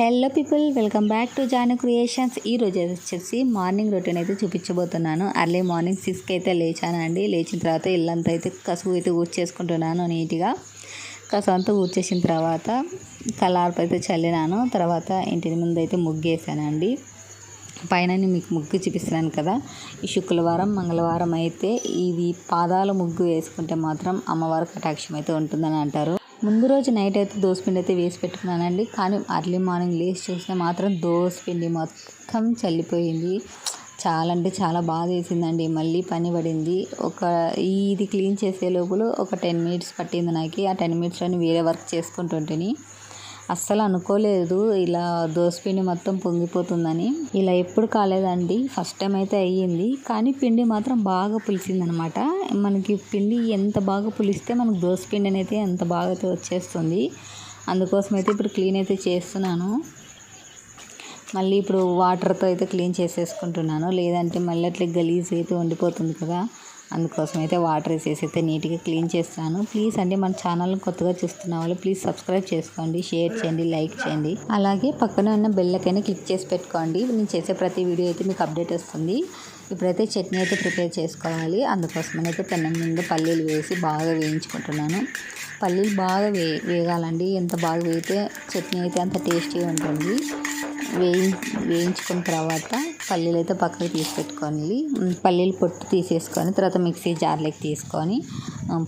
Hello people welcome back to Janu creations. ఈ రోజు వచ్చేసి మార్నింగ్ రొటీన్ అయితే చూపించబోతున్నాను. అర్లీ మార్నింగ్ సిక్స్కి అయితే లేచానండి. లేచిన తర్వాత ఇల్లంతా అయితే కసువు అయితే ఊడ్చేసుకుంటున్నాను నీట్గా. కసువు అంతా ఊడ్చేసిన తర్వాత కలార్పు అయితే చల్లినాను. తర్వాత ఇంటి ముందు అయితే ముగ్గేసానండి. పైన మీకు ముగ్గు చూపిస్తున్నాను కదా. ఈ శుక్రవారం మంగళవారం అయితే ఇది పాదాల ముగ్గు వేసుకుంటే మాత్రం అమ్మవారి కటాక్షం అయితే ఉంటుందని అంటారు. ముందు రోజు నైట్ అయితే దోసపిండి అయితే వేసి పెట్టుకున్నానండి. కానీ అర్లీ మార్నింగ్ లేచి చూస్తే మాత్రం దోసపిండి మొత్తం చల్లిపోయింది. చాలా అంటే చాలా బాధ వేసిందండి మళ్ళీ పని పడింది. ఒక ఇది క్లీన్ చేసే లోపల ఒక టెన్ మినిట్స్ పట్టింది నాకు. ఆ టెన్ మినిట్స్లో వేరే వర్క్ చేసుకుంటుంటేని అస్సలు అనుకోలేదు. ఇలా దోసపిండి మొత్తం పొంగిపోతుందని. ఇలా ఎప్పుడు కాలేదండి. ఫస్ట్ టైం అయితే అయ్యింది. కానీ పిండి మాత్రం బాగా పులిసిందనమాట. మనకి పిండి ఎంత బాగా పులిస్తే మనకు దోసపిండి అయితే ఎంత బాగా అయితే వచ్చేస్తుంది. అందుకోసం అయితే ఇప్పుడు క్లీన్ అయితే చేస్తున్నాను. మళ్ళీ ఇప్పుడు వాటర్తో అయితే క్లీన్ చేసేసుకుంటున్నాను. లేదంటే మళ్ళీ అట్లా గలీజ్ అయితే వండిపోతుంది కదా. అందుకోసం అయితే వాటర్ వేసేసి అయితే నీట్గా క్లీన్ చేస్తాను. ప్లీజ్ అండి మన ఛానల్ కొత్తగా చూస్తున్న వాళ్ళు ప్లీజ్ సబ్స్క్రైబ్ చేసుకోండి షేర్ చేయండి లైక్ చేయండి. అలాగే పక్కన ఉన్న బెల్లకైనా క్లిక్ చేసి పెట్టుకోండి. నేను చేసే ప్రతి వీడియో అయితే మీకు అప్డేట్ వస్తుంది. ఇప్పుడైతే చట్నీ అయితే ప్రిపేర్ చేసుకోవాలి. అందుకోసమైతే పెనం పెన్నం పల్లీలు వేసి బాగా వేయించుకుంటున్నాను. పల్లీలు బాగా వే వేగాలండి. ఎంత బాగా వేగితే చట్నీ అయితే అంత టేస్టీగా ఉంటుంది. వేయి వేయించుకున్న తర్వాత పల్లీలు అయితే పక్కకు తీసి పల్లీలు పొట్టు తీసేసుకొని తర్వాత మిక్సీ జార్లోకి తీసుకొని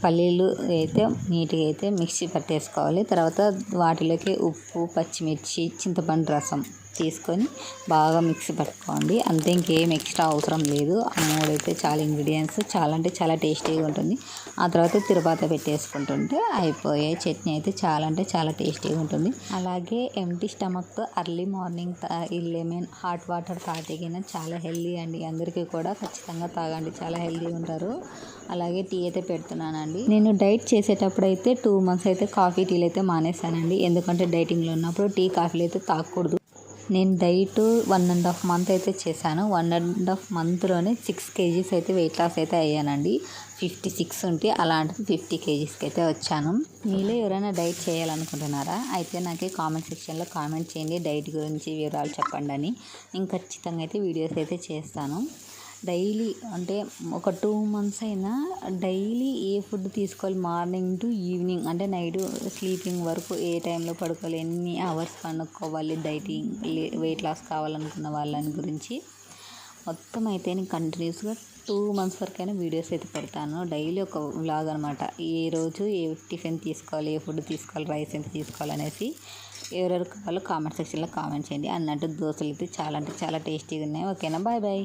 పల్లీలు అయితే నీట్గా అయితే మిక్సీ పట్టేసుకోవాలి. తర్వాత వాటిలోకి ఉప్పు పచ్చిమిర్చి చింతపండు రసం తీసుకొని బాగా మిక్సీ పట్టుకోండి. అంతే ఇంకేం ఎక్స్ట్రా అవసరం లేదు. ఆ మూడైతే చాలా ఇంగ్రీడియంట్స్ చాలా అంటే చాలా టేస్టీగా ఉంటుంది. ఆ తర్వాత తిరుపాత పెట్టేసుకుంటుంటే అయిపోయే చట్నీ అయితే చాలా అంటే చాలా టేస్టీగా ఉంటుంది. అలాగే ఎంటీ స్టమక్తో అర్లీ మార్నింగ్ ఈ లెమన్ హాట్ వాటర్ తాగిన చాలా హెల్దీ అండి. అందరికీ కూడా ఖచ్చితంగా తాగండి. చాలా హెల్దీ ఉంటారు. అలాగే టీ అయితే పెడుతున్నానండి. నేను డైట్ చేసేటప్పుడు అయితే టూ మంత్స్ అయితే కాఫీ టీలు అయితే మానేశానండి. ఎందుకంటే డైటింగ్లో ఉన్నప్పుడు టీ కాఫీలు అయితే తాగకూడదు. నేను diet one and half month అయితే చేశాను. వన్ అండ్ హాఫ్ మంత్లోనే సిక్స్ కేజీస్ అయితే వెయిట్ లాస్ అయితే అయ్యానండి. ఫిఫ్టీ సిక్స్ ఉంటే అలాంటిది ఫిఫ్టీ కేజీస్కి అయితే వచ్చాను. మీలో ఎవరైనా డైట్ చేయాలనుకుంటున్నారా? అయితే నాకు కామెంట్ సెక్షన్లో కామెంట్ చేయండి. డైట్ గురించి వివరాలు చెప్పండి అని. నేను ఖచ్చితంగా అయితే వీడియోస్ అయితే చేస్తాను. డైలీ అంటే ఒక టూ మంత్స్ అయినా డైలీ ఏ ఫుడ్ తీసుకోవాలి? మార్నింగ్ టు ఈవినింగ్ అంటే నైట్ స్లీపింగ్ వరకు ఏ టైంలో పడుకోవాలి? ఎన్ని అవర్స్ కనుక్కోవాలి డైటింగ్ వెయిట్ లాస్ కావాలనుకున్న వాళ్ళని గురించి. మొత్తం అయితే నేను కంటిన్యూస్గా టూ మంత్స్ వరకైనా వీడియోస్ అయితే పెడతాను. డైలీ ఒక వ్లాగ్ అనమాట ఏ రోజు ఏ టిఫిన్ తీసుకోవాలి? ఏ ఫుడ్ తీసుకోవాలి? రైస్ ఎంత తీసుకోవాలి? అనేసి ఎవరెవరు కావాలో కామెంట్ సెక్షన్లో కామెంట్ చేయండి. అన్నట్టు దోశలు అయితే చాలా అంటే చాలా టేస్టీగా ఉన్నాయి. ఓకేనా? Bye bye.